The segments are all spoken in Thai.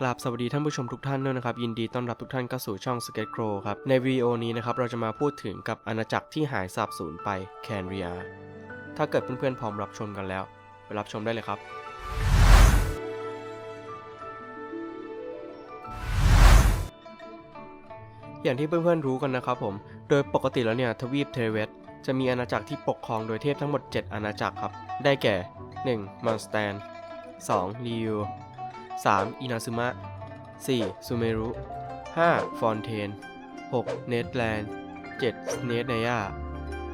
กราบสวัสดีท่านผู้ชมทุกท่านด้วยนะครับ ยินดีต้อนรับทุกท่านเข้าสู่ช่อง s k e t Grow ครับ ในวิดีโอนี้นะครับ เราจะมาพูดถึงกับอาณาจักรที่หายสาบสูญไปแคนเรียถ้าเกิดเพื่อนๆพร้อมรับชมกันแล้ว ไปรับชมได้เลยครับ อย่างที่เพื่อนๆรู้กันนะครับผม โดยปกติแล้วเนี่ยทวีปเทเวสจะมีอาณาจักรที่ปกครองโดยเทพทั้งหมด 7 อาณาจักรครับ ได้แก่ 1. มอนสแตน 2. ริว 3. อินาซึมะ 4. ซูเมรุ 5. ฟอนเทน 6. เนธแลนด์ 7. เนธเนยา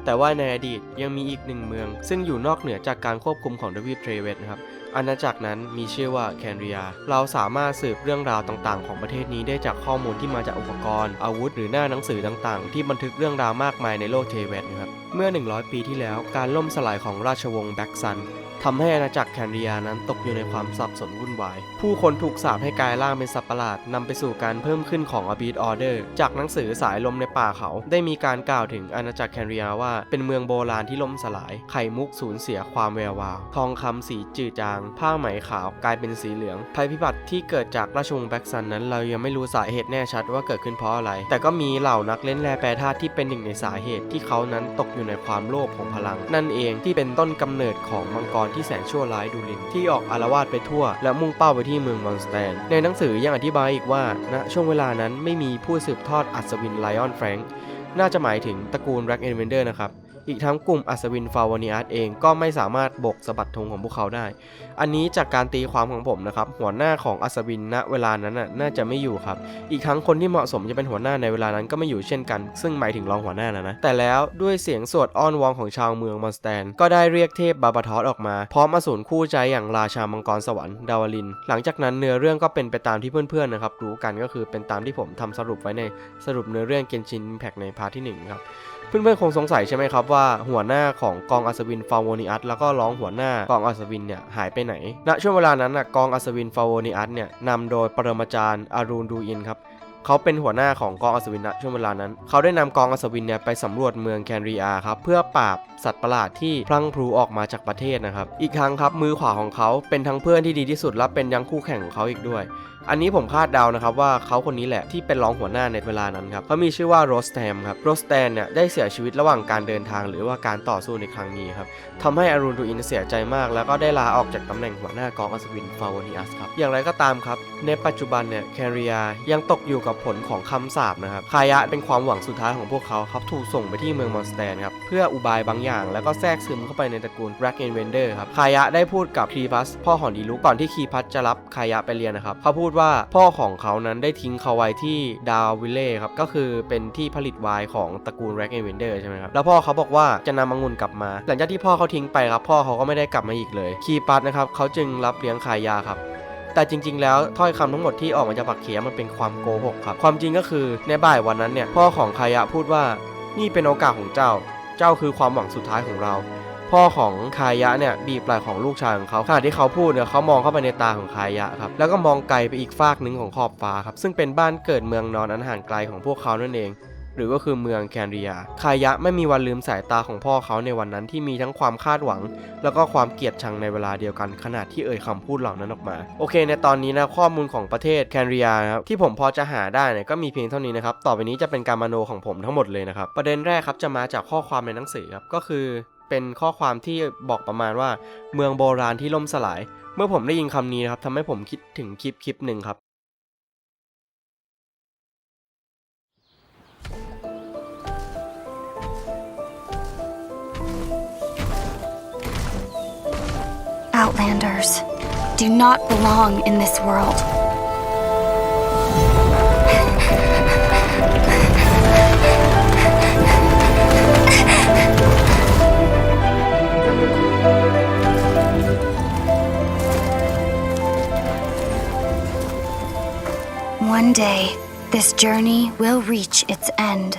แต่ว่าในอดีตยังมีอีกหนึ่งเมือง ซึ่งอยู่นอกเหนือจากการควบคุมของทวีปเทรเวสนะครับอาณาจักรนั้นมีชื่อว่าแคนเรีย เราสามารถสืบเรื่องราวต่างๆ ของประเทศนี้ได้จากข้อมูลที่มาจากอุปกรณ์ อาวุธ หรือหน้าหนังสือต่างๆ ที่บันทึกเรื่องราวมากมายในโลกเทเวสนะครับ เมื่อ 100 ปีที่แล้ว การล่มสลายของราชวงศ์แบ็กซัน ทำให้อาณาจักรแคนเรียนั้นตกอยู่ในความสับสนวุ่นวาย ผู้คนถูกสาปให้กลายร่างเป็นสัตว์ประหลาดนำไปสู่การเพิ่มขึ้นของอบีดออเดอร์จากหนังสือสายลมในป่าเขา ได้มีการกล่าวถึงอาณาจักรแคนเรียว่า เป็นเมืองโบราณที่ล่มสลาย ไข่มุกสูญเสียความแวววาว ทองคำสีจืดจาง ผ้าไหมขาวกลายเป็นสีเหลือง ภัยพิบัติที่เกิดจากราชวงศ์แบ็กซันนั้น เรายังไม่รู้สาเหตุแน่ชัดว่าเกิดขึ้นเพราะอะไร แต่ก็มีเหล่านักเล่นแร่แปรธาตุที่เป็นหนึ่งในสาเหตุที่เขานั้นตกอยู่ในความโลภของพลัง นั่นเองที่เป็นต้นกำเนิดของมังกรที่แสนชั่วร้ายดูลินที่ออกอารวาสไปทั่ว และมุ่งเป้าไปที่เมืองมอนสแตน ในหนังสือยังอธิบายอีกว่าณช่วงเวลานั้นไม่มีผู้สืบทอดอัศวินไลออนแฟรงค์น่าจะหมายถึงตระกูลแร็กเอนเวนเดอร์นะครับ อีกทั้งกลุ่มอัศวินฟาวานิอัสเองก็ไม่สามารถบกสะบัดธงของพวกเขาได้ อันนี้จากการตีความของผมนะครับ หัวหน้าของอัศวินณเวลานั้นน่ะน่าจะไม่อยู่ครับ อีกทั้งคนที่เหมาะสมจะเป็นหัวหน้าในเวลานั้นก็ไม่อยู่เช่นกัน ซึ่งหมายถึงรองหัวหน้านะนะ แต่แล้วด้วยเสียงสวดอ้อนวอนของชาวเมืองมอนสแตน ก็ได้เรียกเทพบาบาทอสออกมา พร้อมอสูรคู่ใจอย่างราชามังกรสวรรค์ดาวลิน หลังจากนั้นเนื้อเรื่องก็เป็นไปตามที่เพื่อนๆนะครับรู้กันก็คือเป็นตามที่ผมทำสรุปไว้ในสรุปเนื้อเรื่องเกนชินแพ็กในพาร์ทที่หนึ่งครับ เพื่อนๆคงสงสัยใช่ไหมครับว่าหัวหน้าของกองอัศวินฟาวนิอัสแล้วก็ร้องหัวหน้ากองอัศวินเนี่ยหายไปไหน ณ ช่วงเวลานั้นนะกองอัศวินฟาวนิอัสเนี่ยนำโดยปรมาจารย์อารูนดูอินครับเขาเป็นหัวหน้าของกองอัศวินณช่วงเวลานั้น เขาได้นำกองอัศวินเนี่ยไปสำรวจเมืองแคนรีอาครับเพื่อปราบสัตว์ประหลาดที่พลังพลูออกมาจากประเทศนะครับ อีกทั้งครับมือขวาของเขาเป็นทั้งเพื่อนที่ดีที่สุดและเป็นยังคู่แข่งของเขาอีกด้วย อันนี้ผมคาดเดานะครับว่าเขาคนนี้แหละที่เป็นรองหัวหน้าในเวลานั้นครับเขามีชื่อว่าโรสแตมครับโรสแตมเนี่ยได้เสียชีวิตระหว่างการเดินทางหรือว่าการต่อสู้ในครั้งนี้ครับทำให้อารูนดูอินเสียใจมาก แล้วก็ได้ลาออกจากตำแหน่งหัวหน้ากองอัศวินฟาวนิอัสครับอย่างไรก็ตามครับ ในปัจจุบันเนี่ยแคริอายังตกอยู่กับผลของคำสาปนะครับคายะเป็นความหวังสุดท้ายของพวกเขาครับถูกส่งไปที่เมืองมอนสแตนครับเพื่ออุบายบางอย่าง แล้วก็แทรกซึมเข้าไปในตระกูลแบล็กเอนเวนเดอร์ครับคายะได้พูดกับคีพัสพ่อของดีลุกก่อนที่คีพัสจะรับคายะไปเรียนนะครับเขาพูดว่าพ่อของเขานั้นได้ทิ้งเขาไว้ที่ดาววิลเล่ครับ ก็คือเป็นที่ผลิตไวน์ของตระกูลแบล็กเอนเวนเดอร์ใช่ไหมครับ แล้วพ่อเขาบอกว่าจะนำมังุนกลับมา หลังจากที่พ่อเขาทิ้งไปครับ พ่อเขาก็ไม่ได้กลับมาอีกเลย คีพัสนะครับเขาจึงรับเลี้ยงคายะครับแต่จริง ๆ แล้วถ้อยคำทั้งหมดที่ออกมาจากปากเขียมันเป็นความโกหกครับ ความจริงก็คือในบ่ายวันนั้นเนี่ยพ่อของคายะพูดว่า นี่เป็นโอกาสของเจ้า เจ้าคือความหวังสุดท้ายของเรา พ่อของคายะเนี่ยบีบไหล่ของลูกชายของเขาขณะที่เขาพูดเนี่ยเขามองเข้าไปในตาของคายะครับแล้วก็มองไกลไปอีกฟากหนึ่งของขอบฟ้าครับซึ่งเป็นบ้านเกิดเมืองนอนอันห่างไกลของพวกเขานั่นเองหรือก็คือเมืองแคนเรีย คายะไม่มีวันลืมสายตาของพ่อเขาในวันนั้นที่มีทั้งความคาดหวัง แล้วก็ความเกลียดชังในเวลาเดียวกันขนาดที่เอ่ยคำพูดเหล่านั้นออกมา โอเค ในตอนนี้นะข้อมูลของประเทศแคนเรียนะครับที่ผมพอจะหาได้เนี่ยก็มีเพียงเท่านี้นะครับ ต่อไปนี้จะเป็นการมโนของผมทั้งหมดเลยนะครับ ประเด็นแรกครับจะมาจากข้อความในหนังสือครับก็คือ เป็นข้อความที่บอกประมาณว่า เมืองโบราณที่ล่มสลาย เมื่อผมได้ยินคำนี้นะครับทำให้ผมคิดถึงคลิปคลิปหนึ่งครับ Outlanders do not belong in this world. One day, this journey will reach its end.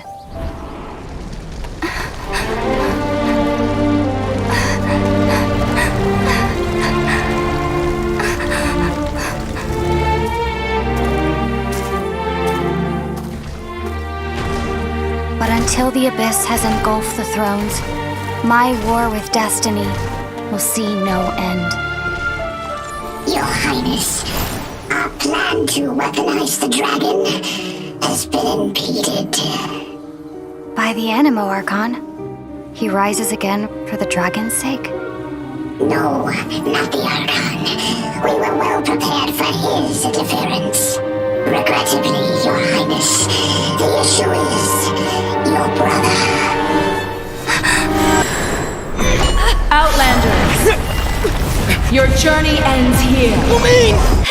But until the abyss has engulfed the thrones, my war with destiny will see no end. Your Highness, plan to weaponize the dragon has been impeded. By the Animo Archon. He rises again for the dragon's sake. No, not the Archon. We were well prepared for his interference. Regrettably, Your Highness, the issue is your brother. Outlanders! Your journey ends here. We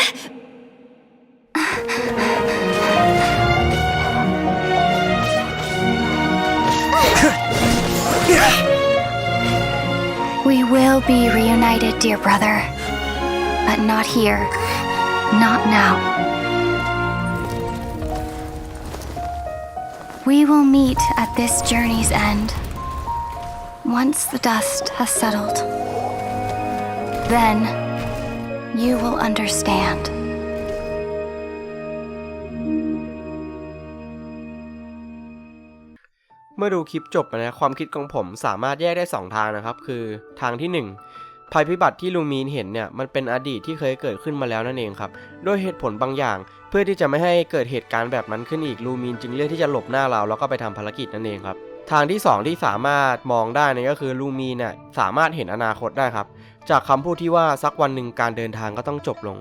will be reunited, dear brother. But not here. Not now. We will meet at this journey's end. Once the dust has settled. Then you will understand. มื่อดูคลิปจบนะความคิดของผมสามารถแยกได้ 2 ทางนะครับ คือทางทีหนึ่1 ภัยพิบัติที่ลูมีนเห็นเนี่ยมันเป็นอดีตที่เคยเกิดขึ้นมาแล้วนั่นเองครับด้วยเหตุผลบางอย่าง เพื่อที่จะไม่ให้เกิดเหตุการณ์แบบนั้นขึ้นอีกลูมีนจึงเลือกที่จะหลบหน้าเราแล้วก็ไปทำภารกิจนั่นเองครับทางที่ 2 ที่สามารถมองได้นี่ก็คือลูมีนเนี่ยสามารถเห็นอนาคตได้ครับ จากคำพูดที่ว่าสักวันหนึ่งการเดินทางก็ต้องจบลง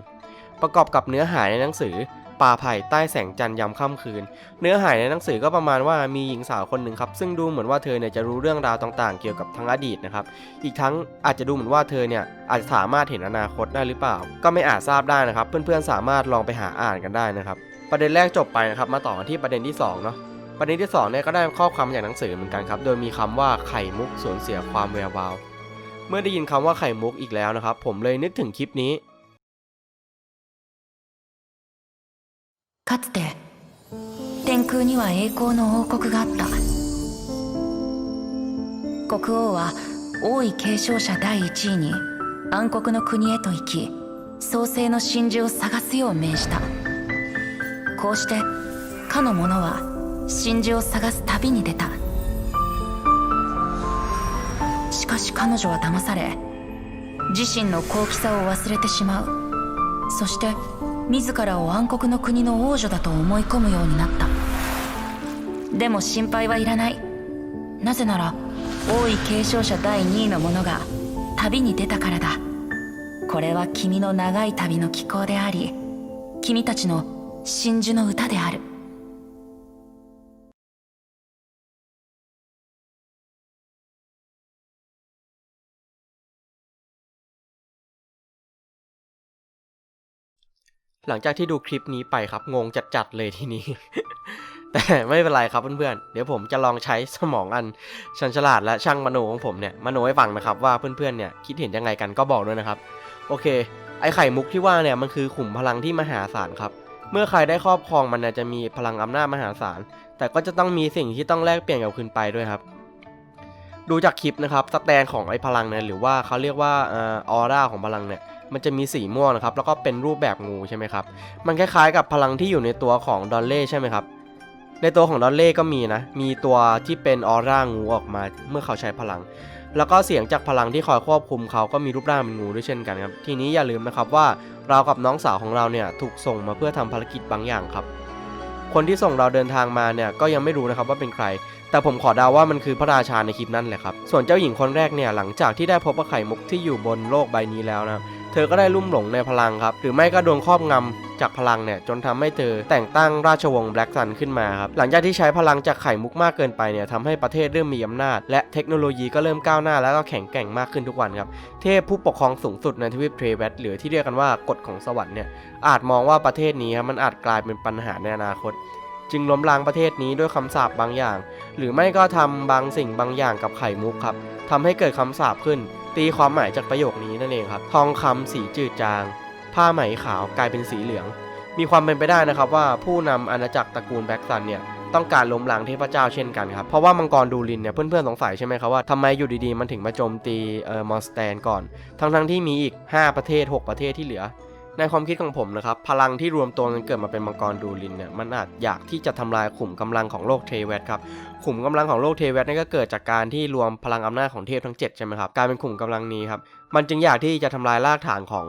ประกอบกับเนื้อหาในหนังสือ ป่าไผ่ใต้แสงจันทร์ยามค่ำคืน เนื้อหาในหนังสือก็ประมาณว่ามีหญิงสาวคนหนึ่งครับ ซึ่งดูเหมือนว่าเธอเนี่ยจะรู้เรื่องราวต่างๆ เกี่ยวกับทั้งอดีตนะครับ อีกทั้งอาจจะดูเหมือนว่าเธอเนี่ยอาจจะสามารถเห็นอนาคตได้หรือเปล่า ก็ไม่อาจทราบได้นะครับ เพื่อนๆสามารถลองไปหาอ่านกันได้นะครับ ประเด็นแรกจบไปนะครับ มาต่อกันที่ประเด็นที่สองเนาะประเด็นที่สองเนี่ยก็ได้ข้อความจากหนังสือเหมือนกันครับ โดยมีคำว่าไข่มุกสูญเสียความแวววาว เมื่อได้ยินคำว่าไข่มุกอีกแล้วนะครับ ผมเลยนึกถึงคลิปนี้ かつて天空には栄光の王国があった。国王は王位継承者第一位に暗黒の国へと行き創世の真珠を探すよう命じた。こうしてかの者は真珠を探す旅に出た。しかし彼女は騙され自身の高貴さを忘れてしまう。そして自らを暗黒の国の王女だと思い込むようになった。でも心配はいらない。なぜなら王位継承者第2位の者が旅に出たからだ。これは君の長い旅の気候であり君たちの真珠の歌である。 หลังจากที่ดูคลิปนี้ไปครับงงจัดๆเลยทีนี้ แต่ไม่เป็นไรครับเพื่อนๆ เดี๋ยวผมจะลองใช้สมองอันชันฉลาดและช่างมโนของผมเนี่ยมโนให้ฟังนะครับว่าเพื่อนๆเนี่ยคิดเห็นยังไงกันก็บอกด้วยนะครับ โอเค ไอไข่มุกที่ว่าเนี่ยมันคือขุมพลังที่มหาศาลครับ เมื่อใครได้ครอบครองมันจะมีพลังอำนาจมหาศาลแต่ก็จะต้องมีสิ่งที่ต้องแลกเปลี่ยนกับคืนไปด้วยครับ ดูจากคลิปนะครับสแตนของไอ้พลังเนี่ยหรือว่าเขาเรียกว่าออร่าของพลังเนี่ยมันจะมีสีม่วงนะครับแล้วก็เป็นรูปแบบงูใช่ไหมครับมันคล้ายๆ กับพลังที่อยู่ในตัวของดอลเล่ใช่ไหมครับในตัวของดอลเล่ก็มีนะมีตัวที่เป็นออร่างูออกมาเมื่อเขาใช้พลัง แล้วก็เสียงจากพลังที่คอยควบคุมเขาก็มีรูปร่างเป็นงูด้วยเช่นกันครับทีนี้อย่าลืมนะครับว่าเรากับน้องสาวของเราเนี่ยถูกส่งมาเพื่อทำภารกิจบางอย่างครับ คนที่ส่งเราเดินทางมาเนี่ยก็ยังไม่รู้นะครับว่าเป็นใคร แต่ผมขอเดาว่ามันคือพระราชาในคลิปนั่นแหละครับ ส่วนเจ้าหญิงคนแรกเนี่ยหลังจากที่ได้พบกับไข่มุกที่อยู่บนโลกใบนี้แล้วนะ เธอก็ได้ลุ่มหลงในพลังครับ หรือไม่ก็โดนครอบงำจากพลังเนี่ยจนทำให้เธอแต่งตั้งราชวงศ์แบล็กซันขึ้นมาครับ หลังจากที่ใช้พลังจากไข่มุกมากเกินไปเนี่ยทำให้ประเทศเริ่มมีอำนาจ และเทคโนโลยีก็เริ่มก้าวหน้าแล้วก็แข็งแกร่งมากขึ้นทุกวันครับ เทพผู้ปกครองสูงสุดในทวีปเทรเวตหรือที่เรียกกันว่ากฎของสวรรค์เนี่ยอาจมองว่าประเทศนี้ครับมันอาจกลายเป็นปัญหาในอนาคต จึงล้มล้างประเทศนี้ด้วยคำสาปบางอย่าง หรือไม่ก็ทำบางสิ่งบางอย่างกับไข่มุกครับทำให้เกิดคำสาปขึ้น ตีความหมายจากประโยคนี้นั่นเองครับ ทองคำสีจืดจาง ผ้าไหมขาวกลายเป็นสีเหลือง มีความเป็นไปได้นะครับว่าผู้นำอาณาจักรตระกูลแบ็กซันเนี่ยต้องการล้มล้างเทพเจ้าเช่นกันครับ เพราะว่ามังกรดูลินเนี่ยเพื่อนๆสงสัยใช่ไหมครับว่าทำไมอยู่ดีๆมันถึงมาโจมตีเอ่อมอนสเตนก่อน ทั้งๆที่มีอีก 5 ประเทศ 6 ประเทศที่เหลือ ในความคิดของผมนะครับ พลังที่รวมตัวกันเกิดมาเป็นมังกรดูลินเนี่ยมันอาจอยากที่จะทำลายขุมกำลังของโลกเทเวตครับขุมกำลังของโลกเทเวตนี่ก็เกิดจากการที่รวมพลังอำนาจของเทพทั้ง 7 ใช่ไหมครับกลายเป็นขุมกำลังนี้ครับมันจึงอยากที่จะทำลายรากฐานของ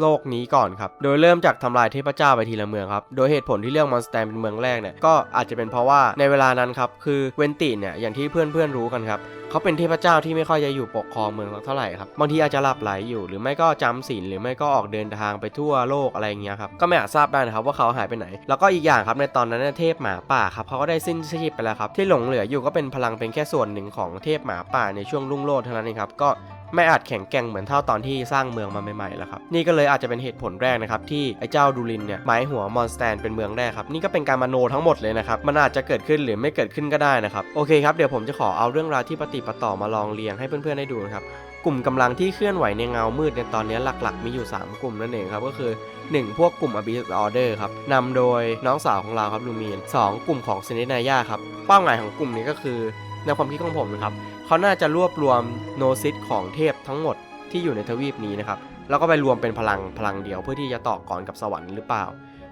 โลกนี้ก่อนครับ โดยเริ่มจากทำลายเทพเจ้าไปทีละเมืองครับ โดยเหตุผลที่เลือกมอนสแตนเป็นเมืองแรกเนี่ย ก็อาจจะเป็นเพราะว่าในเวลานั้นครับ คือเวนติเนี่ย อย่างที่เพื่อนๆรู้กันครับ เขาเป็นเทพเจ้าที่ไม่ค่อยจะอยู่ปกครองเมืองสักเท่าไหร่ครับบางทีอาจจะหลับไหลอยู่ หรือไม่ก็จำศีลหรือไม่ก็ออกเดินทางไปทั่วโลกอะไรอย่างเงี้ยครับก็ไม่อาจทราบได้นะครับว่าเขาหายไปไหน แล้วก็อีกอย่างครับในตอนนั้นเนยเทพหมาป่าครับเขาก็ได้สิ้นชีพไปแล้วครับที่หลงเหลืออยู่ก็เป็นพลังเป็นแค่ส่วนหนึ่งของเทพหมาป่าในช่วงรุ่งโรจน์เท่านั้นเองครับก็ไม่อาจแข็งแกร่งเหมือนเท่าตอนที่สร้างเมืองมาใหม่ๆแล้วครับ นี่ก็เลยอาจจะเป็นเหตุผลแรกนะครับ ที่ไอ้เจ้าดูลินเนี่ยหมายหัวมอนสแตนเป็นเมืองแรกครับ นี่ก็เป็นการมโนทั้งหมดเลยนะครับ มันอาจจะเกิดขึ้นหรือไม่เกิดขึ้นก็ได้นะครับ โอเคครับ เดี๋ยวผมจะขอเอาเรื่องราวที่ปฏิปต่อมาลองเรียงให้เพื่อนๆได้ดูนะครับกลุ่มกำลังที่เคลื่อนไหวในเงามืดในตอนนี้หลักๆ มีอยู่ 3 กลุ่มนั่นเองครับก็คือ 1 พวกกลุ่ม Abyss Order ครับนำโดยน้องสาวของเราครับลูมีน 2 กลุ่มของเซนินายาครับเป้าหมายของกลุ่มนี้ก็คือในความคิดของผมนะครับเขาน่าจะรวบรวมโนซิตของเทพทั้งหมดที่อยู่ในทวีปนี้นะครับแล้วก็ไปรวมเป็นพลังพลังเดียวเพื่อที่จะต่อกรกับสวรรค์หรือเปล่า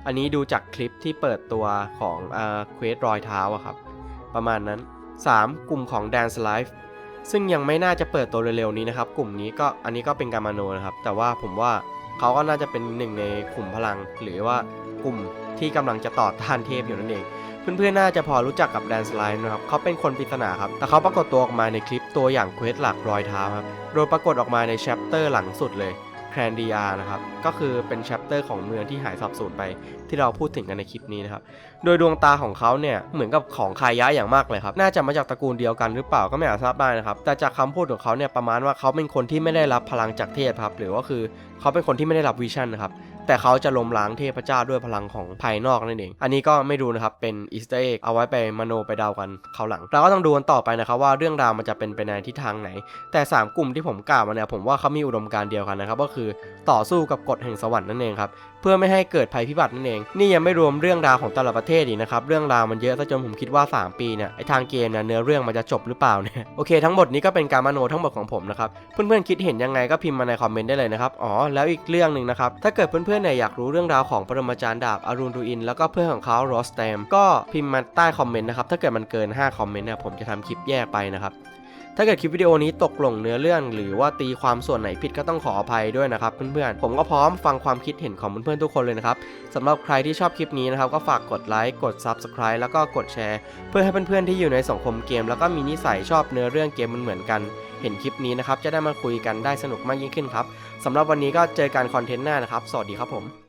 อันนี้ดูจากคลิปที่เปิดตัวของเควสรอยเท้าอะครับประมาณนั้น 3. กลุ่มของ Dance Life ซึ่งยังไม่น่าจะเปิดตัวเร็วๆนี้นะครับ กลุ่มนี้ก็อันนี้ก็เป็นการมาโนนะครับ แต่ว่าผมว่าเขาก็น่าจะเป็นหนึ่งในกลุ่มพลัง หรือว่ากลุ่มที่กำลังจะต่อต้านเทพอยู่นั่นเองเพื่อนๆน่าจะพอรู้จักกับแดนสไลน์นะครับ เขาเป็นคนปริศนาครับ แต่เขาปรากฏตัวออกมาในคลิปตัวอย่างเควสหลักรอยเท้าครับ โดยปรากฏออกมาในแชปเตอร์หลังสุดเลย คนดีอานะครับ ก็คือเป็นแชปเตอร์ของเมืองที่หายสับสูญไป ที่เราพูดถึงกันในคลิปนี้นะครับ โดยดวงตาของเขาเนี่ยเหมือนกับของคายะอย่างมากเลยครับ น่าจะมาจากตระกูลเดียวกันหรือเปล่าก็ไม่อาจทราบได้นะครับ แต่จากคำพูดของเขาเนี่ยประมาณว่าเขาเป็นคนที่ไม่ได้รับพลังจากเทพครับ หรือว่าคือเขาเป็นคนที่ไม่ได้รับวิชั่นนะครับ แต่เขาจะล้มล้างเทพเจ้าด้วยพลังของภายนอกนั่นเอง อันนี้ก็ไม่ดูนะครับ เป็นอีสเตอร์เอ็กเอาไว้ไปมโนไปเดากันเขาหลัง เราก็ต้องดูกันต่อไปนะครับว่าเรื่องราวมันจะเป็นไปในทิศทางไหน แต่ 3 กลุ่มที่ผมกล่าวมาเนี่ยผมว่าเขามีอุดมการณ์เดียวกันนะครับก็คือต่อสู้กับกฎแห่งสวรรค์นั่นเองครับเพื่อไม่ให้เกิดภัยพิบัตินั่นเอง นี่ยังไม่รวมเรื่องราวของแต่ละประเทศอีกนะครับ เรื่องราวมันเยอะซะจนผมคิดว่า 3 ปีเนี่ยไอทางเกมเนี่ยเนื้อเรื่องมันจะจบหรือเปล่าเนี่ย โอเค ทั้งหมดนี้ก็เป็นการมโนทั้งหมดของผมนะครับ เพื่อนๆคิดเห็นยังไงก็พิมพ์มาในคอมเมนต์ได้เลยนะครับ อ๋อ แล้วอีกเรื่องหนึ่งนะครับ ถ้าเกิดเพื่อนๆเนี่ยอยากรู้เรื่องราวของปรมาจารย์ดาบอารุณดูอิน แล้วก็เพื่อนของเขาโรสแตมก็พิมพ์มาใต้คอมเมนต์นะครับ ถ้าเกิดมันเกิน 5 คอมเมนต์เนี่ยผมจะทำคลิปแยกไปนะครับ ถ้าเกิดคลิปวิดีโอนี้ตกหล่งเนื้อเรื่อง หรือว่าตีความส่วนไหนผิดก็ต้องขออภัยด้วยนะครับเพื่อนๆ ผมก็พร้อมฟังความคิดเห็นของเพื่อนๆทุกคนเลยนะครับสำหรับใครที่ชอบคลิปนี้นะครับก็ฝากกดไลค์กด Subscribe แล้วก็กดแชร์ เพื่อให้เพื่อนๆที่อยู่ในสังคมเกม แล้วก็มีนิสัยชอบเนื้อเรื่องเกมมันเหมือนกัน เห็นคลิปนี้นะครับจะได้มาคุยกันได้สนุกมากยิ่งขึ้นครับ สำหรับวันนี้ก็เจอกันคอนเทนต์หน้านะครับ สวัสดีครับผม